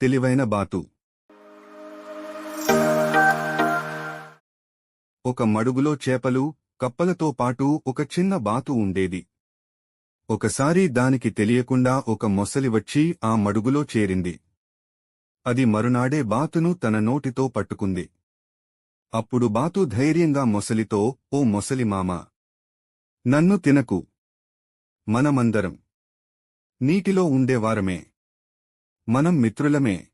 తెలివైన బాతు. ఒక మడుగులో చేపలు కప్పలతో పాటు ఒక చిన్న బాతు ఉండేది. ఒకసారి దానికి తెలియకుండా ఒక మొసలి వచ్చి ఆ మడుగులో చేరింది. అది మరునాడే బాతును తన నోటితో పట్టుకుంది. అప్పుడు బాతు ధైర్యంగా మొసలితో ఓ మొసలి మామ! నన్ను తినకు! మనమందరం! నీటిలో ఉండేవారమే మనం మిత్రులమే.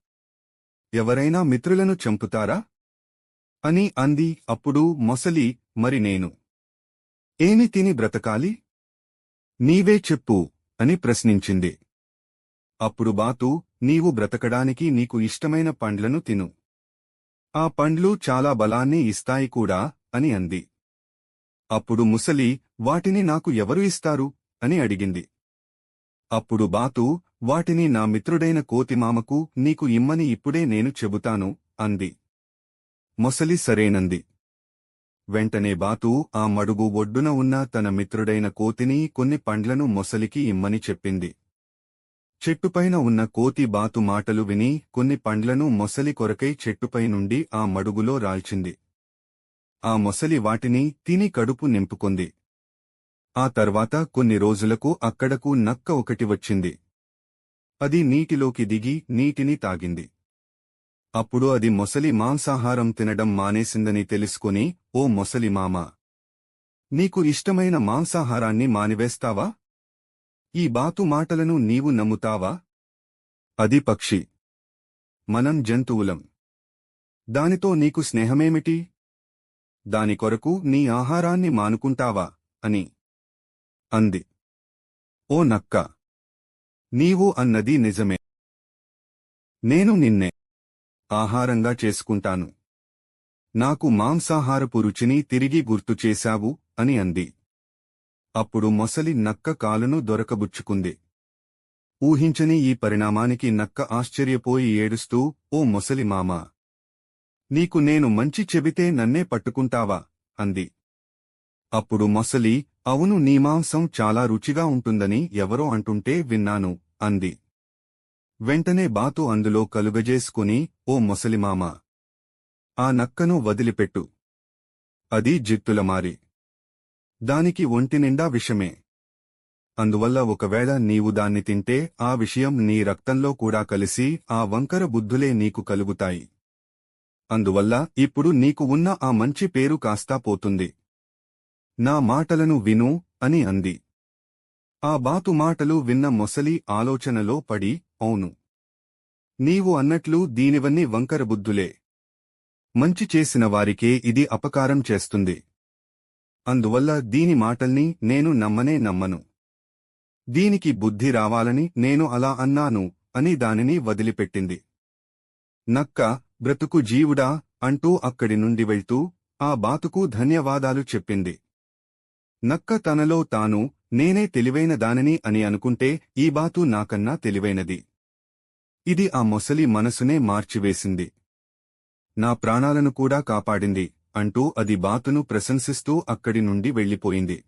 ఎవరైనా మిత్రులను చంపుతారా? అని అంది అప్పుడు మొసలి మరి నేను. ఏమి తిని బ్రతకాలి? నీవే చెప్పు అని ప్రశ్నించింది. అప్పుడు బాతు నీవు బ్రతకడానికి నీకు ఇష్టమైన పండ్లను తిను. ఆ పండ్లు చాలా బలాన్ని ఇస్తాయి కూడా అని అంది. అప్పుడు ముసలి వాటిని నాకు ఎవరు ఇస్తారు? అని అడిగింది. అప్పుడు బాతు వాటిని నా మిత్రుడైన కోతిమామకు నీకు ఇమ్మని ఇప్పుడే నేను చెబుతాను అంది. మొసలి సరేనంది. వెంటనే బాతు ఆ మడుగు ఒడ్డున ఉన్న తన మిత్రుడైన కోతిని కొన్ని పండ్లను మొసలికి ఇమ్మని చెప్పింది. చెట్టుపైన ఉన్న కోతి బాతు మాటలు విని కొన్ని పండ్లను మొసలి కొరకై చెట్టుపై నుండి ఆ మడుగులో రాల్చింది. ఆ మొసలి వాటిని తిని కడుపు నింపుకుంది. ఆ తర్వాత కొన్ని రోజులకు అక్కడకు నక్క ఒకటి వచ్చింది. అది నీటిలోకి దిగి నీటిని తాగింది. అప్పుడు అది మొసలి మాంసాహారం తినడం మానేసిందని తెలుసుకుని ఓ మొసలి మామ! నీకు ఇష్టమైన మాంసాహారాన్ని మానివేస్తావా? ఈ బాతు మాటలను నీవు నమ్ముతావా? అది పక్షి. మనం జంతువులం. దానితో నీకు స్నేహమేమిటి? దాని కొరకు నీ ఆహారాన్ని మానుకుంటావా? అని. అంది. ఓ నక్క! నీవు అన్నది నిజమే. నేను నిన్నే ఆహారంగా చేసుకుంటాను. నాకు మాంసాహారపు రుచిని తిరిగి గుర్తు చేశావు అని అంది. అప్పుడు మొసలి నక్క కాలును దొరకబుచ్చుకుంది. ఊహించని ఈ పరిణామానికి నక్క ఆశ్చర్యపోయి ఏడుస్తూ ఓ మొసలి మామా! నీకు నేను మంచి చెబితే నన్నే పట్టుకుంటావా? అంది. అప్పుడు మొసలి అవును నీ మాంసం చాలా రుచిగా ఉంటుందని ఎవరో అంటుంటే విన్నాను అంది. వెంటనే బాతు అందులో కలుగజేసుకుని ఓ ముసలిమామ ఆ నక్కను వదిలిపెట్టు. అది జిత్తులమారి దానికి ఒంటినిండా విషమే. అందువల్ల ఒకవేళ నీవు దాన్ని తింటే ఆ విషయం నీ రక్తంలో కూడా కలిసి ఆ వంకర బుద్ధులే నీకు కలుగుతాయి. అందువల్ల ఇప్పుడు నీకు ఉన్న ఆ మంచి పేరు కాస్తా పోతుంది. నా మాటలను విను అని అంది. ఆ బాతు మాటలు విన్న మొసలి ఆలోచనలో పడి అవును. నీవు అన్నట్లు దీనివన్నీ వంకరబుద్ధులే. మంచి చేసిన వారికే ఇది అపకారం చేస్తుంది. అందువల్ల దీని మాటల్ని నేను నమ్మనే నమ్మను. దీనికి బుద్ధి రావాలని నేను అలా అన్నాను అని దానిని వదిలిపెట్టింది. నక్క బ్రతుకు జీవుడా అంటూ అక్కడి నుండి వెళ్తూ ఆ బాతుకు ధన్యవాదాలు చెప్పింది. నక్క తనలో తాను నేనే తెలివైన దానిని అని అనుకుంటే ఈ బాతు నాకన్నా తెలివైనది. ఇది ఆ మొసలి మనసునే మార్చివేసింది. నా ప్రాణాలను కూడా కాపాడింది అంటూ అది బాతును ప్రశంసిస్తూ అక్కడి నుండి వెళ్ళిపోయింది.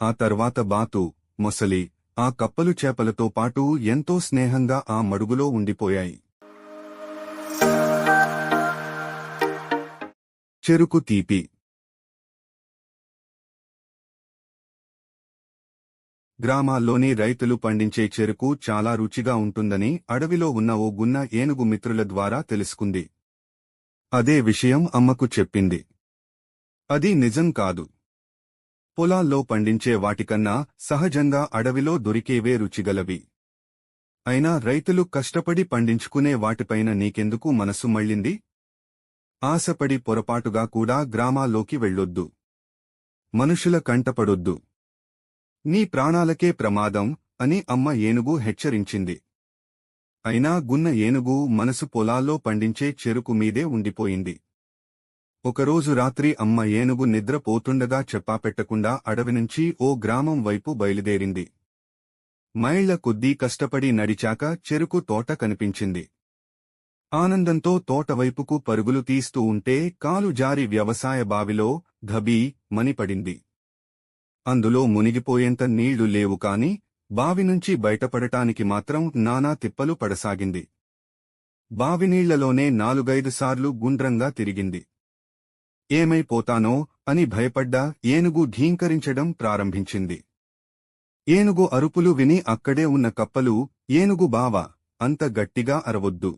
ఆ తర్వాత బాతు మొసలి ఆ కప్పలు చేపలతో పాటు ఎంతో స్నేహంగా ఆ మడుగులో ఉండిపోయాయి. చెరుకు తీపి గ్రామాల్లోని రైతులు పండించే చెరుకు చాలా రుచిగా ఉంటుందని అడవిలో ఉన్న ఓ గున్న ఏనుగు మిత్రుల ద్వారా తెలుసుకుంది. అదే విషయం అమ్మకు చెప్పింది. అది నిజం కాదు. పొలాల్లో పండించే వాటికన్నా సహజంగా అడవిలో దొరికేవే రుచిగలవి. అయినా రైతులు కష్టపడి పండించుకునే వాటిపైన నీకెందుకు మనసు మళ్ళింది? ఆశపడి పొరపాటుగా కూడా గ్రామాల్లోకి వెళ్ళొద్దు. మనుషుల కంటపడొద్దు నీ ప్రాణాలకే ప్రమాదం అని అమ్మ ఏనుగు హెచ్చరించింది. అయినా గున్న ఏనుగు మనసు పొలాల్లో పండించే చెరుకు మీదే ఉండిపోయింది. ఒకరోజు రాత్రి అమ్మ ఏనుగు నిద్రపోతుండగా చెప్పాపెట్టకుండా అడవి నుంచి ఓ గ్రామం వైపు బయలుదేరింది. మైళ్ళ కొద్దీ కష్టపడి నడిచాక చెరుకు తోట కనిపించింది. ఆనందంతో తోటవైపుకు పరుగులు తీస్తూ ఉంటే కాలు జారి వ్యవసాయ బావిలో ధబీ మనిపడింది అందులో మునిగిపోయేంత నీళ్ళు లేవు కాని బావి నుంచి బయటపడటానికి మాత్రం నానా తిప్పలు పడసాగింది. బావినీళ్ళలోనే నాలుగైదు సార్లు గుండ్రంగా తిరిగింది. ఏమైపోతానో అని భయపడ్డా ఏనుగు ఢీంకరించడం ప్రారంభించింది. ఏనుగు అరుపులు విని అక్కడే ఉన్న కప్పలు ఏనుగు బావ అంత గట్టిగా అరవొద్దు.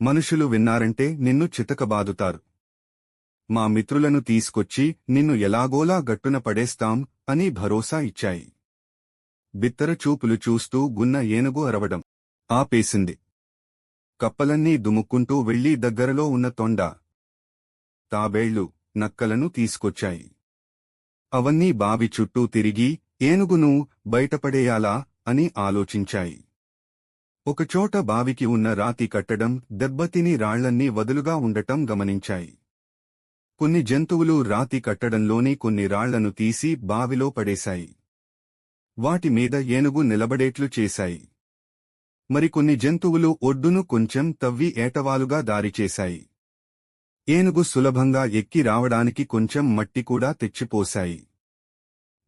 మనుషులు విన్నారంటే నిన్ను చితకబాదుతారు. మా మిత్రులను తీసుకొచ్చి నిన్ను ఎలాగోలా గట్టున పడేస్తాం అని భరోసా ఇచ్చాయి. బిత్తర చూపులు చూస్తూ గున్న ఏనుగు అరవడం ఆపేసింది. కప్పలన్నీ దుముక్కుంటూ వెళ్ళి దగ్గరలో ఉన్న తొండ తాబేళ్ళు నక్కలను తీసుకొచ్చాయి. అవన్నీ బావి చుట్టూ తిరిగి ఏనుగును బయటపడేయాలా అని ఆలోచించాయి. ఒకచోట బావికి ఉన్న రాతి కట్టడం దెబ్బతిని రాళ్ళన్నీ వదులుగా ఉండటం గమనించాయి. కొన్ని జంతువులు రాతి కట్టడంలోని కొన్ని రాళ్ళను తీసి బావిలో పడేశాయి. వాటి మీద ఏనుగు నిలబడేట్లు చేశాయి. మరికొన్ని జంతువులు ఒడ్డును కొంచెం తవ్వి ఏటవాలుగా దారిచేశాయి ఏనుగు సులభంగా ఎక్కి రావడానికి కొంచెం మట్టి కూడా తెచ్చిపోశాయి.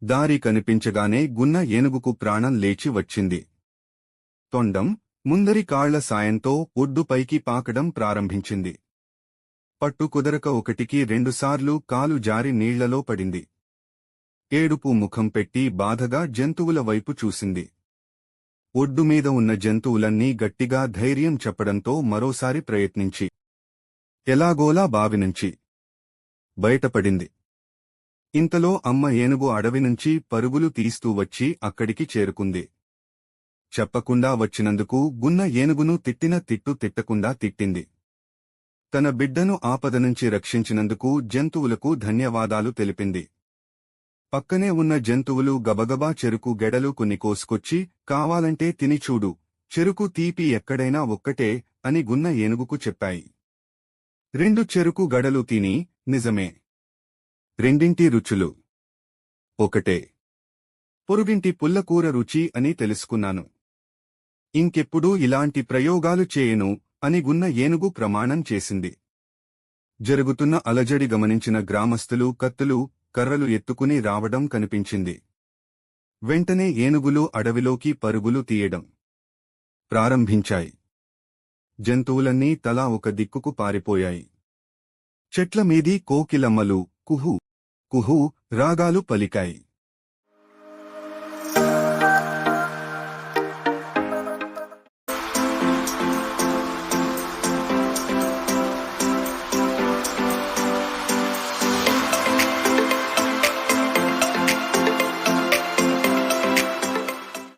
దారి కనిపించగానే గున్న ఏనుగుకు ప్రాణం లేచి వచ్చింది. తొండం ముందరి కాళ్ళ సాయంతో ఒడ్డుపైకి పాకడం ప్రారంభించింది. పట్టు కుదరక ఒకటికి రెండుసార్లు కాలు జారి నీళ్ళలో పడింది. ఏడుపు ముఖం పెట్టి బాధగా జంతువుల వైపు చూసింది. ఒడ్డుమీద ఉన్న జంతువులన్నీ గట్టిగా ధైర్యం చెప్పడంతో మరోసారి ప్రయత్నించి. ఎలాగోలా బావి నుంచి బయటపడింది. ఇంతలో అమ్మ ఏనుగు అడవి నుంచి పరుగులు తీస్తూ వచ్చి అక్కడికి చేరుకుంది. చెప్పకుండా వచ్చినందుకు గున్న ఏనుగును తిట్టిన తిట్టు తిట్టకుండా తిట్టింది. తన బిడ్డను ఆపద నుంచి రక్షించినందుకు జంతువులకు ధన్యవాదాలు తెలిపింది. పక్కనే ఉన్న జంతువులు గబగబా చెరుకు గెడలు కొన్ని కోసుకొచ్చి కావాలంటే తిని చూడు. చెరుకు తీపి ఎక్కడైనా ఒక్కటే అని గున్న ఏనుగుకు చెప్పాయి. రెండు చెరుకు గడలు తిని నిజమే. రెండింటి రుచులు. ఒకటే. పొరుగింటి పుల్లకూర రుచి అని తెలుసుకున్నాను. ఇంకెప్పుడూ ఇలాంటి ప్రయోగాలు చేయను. అని గున్న ఏనుగు ప్రమాణం చేసింది. జరుగుతున్న అలజడి గమనించిన గ్రామస్తులు కత్తులు కర్రలు ఎత్తుకుని రావడం కనిపించింది. వెంటనే ఏనుగులు అడవిలోకి పరుగులు తీయడం ప్రారంభించాయి. జంతువులన్నీ తలా ఒక దిక్కుకు పారిపోయాయి. చెట్ల మీది కోకిలమ్మలు కుహు కుహు రాగాలు పలికాయి.